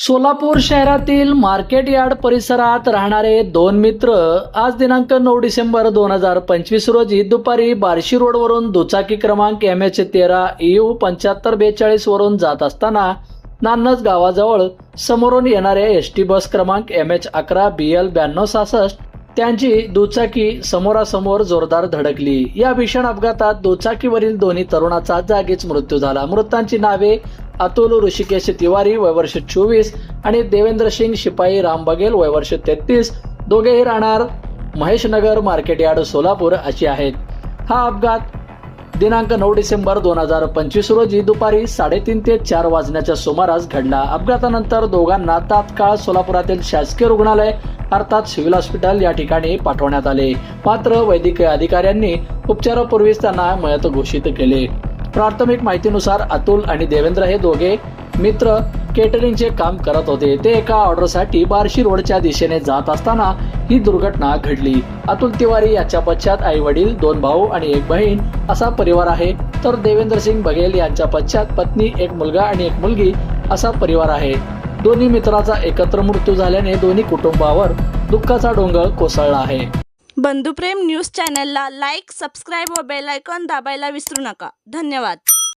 सोलापूर शहरातील market yard परिसरात राहणारे दोन मित्र आज दिनांक नऊ डिसेंबर दोन हजार पंचवीस रोजी दुपारी बार्शी रोडवरून दुचाकी क्रमांक एम एच तेरा यू पंच्याहत्तर बेचाळीस वरून जात असताना नान्नज गावाजवळ समोरून येणाऱ्या एस टी बस क्रमांक एम एच अकरा बी एल ब्याण्णव सहासष्ट त्यांची दुचाकी समोरासमोर जोरदार धडकली. या भीषण अपघातात दुचाकीवरील दोन्ही तरुणाचा जागीच मृत्यू झाला. मृतांची नावे अतुल ऋषिकेश तिवारी वयवर्ष चोवीस आणि देवेंद्र सिंग शिपाई राम बघेल वयवर्ष तेहतीस. दोघेही राहणार महेशनगर मार्केट यार्ड सोलापूर अशी आहेत. हा अपघात दिनांक नऊ डिसेंबर दोन हजार पंचवीस रोजी दुपारी साडेतीन ते चार वाजण्याच्या सुमारास घडला. अपघातानंतर दोघांना तात्काळ सोलापुरातील शासकीय रुग्णालय अर्थात सिव्हिल हॉस्पिटल या ठिकाणी पाठवण्यात आले. मात्र वैद्यकीय अधिकाऱ्यांनी उपचारापूर्वीच त्यांना मयत घोषित केले. प्राथमिक माहितीनुसार अतुल आणि देवेंद्र हे दोघे मित्र केटरिंगचे काम करत होते. ते एका ऑर्डरसाठी बार्शी रोडच्या दिशेने जात असताना ही दुर्घटना घडली. अतुल तिवारी याच्या पश्चात आई वडील दोन भाऊ आणि एक बहीण असा परिवार आहे. तर देवेंद्र सिंग बघेल यांच्या पश्चात पत्नी एक मुलगा आणि एक मुलगी असा परिवार आहे. दोन्ही मित्राचा एकत्र मृत्यू झाल्याने दोन्ही कुटुंबावर दुःखाचा डोंगर कोसळला आहे. बंधुप्रेम न्यूज चॅनलला लाईक सबस्क्राईब व बेल आयकॉन दाबायला विसरू नका. धन्यवाद.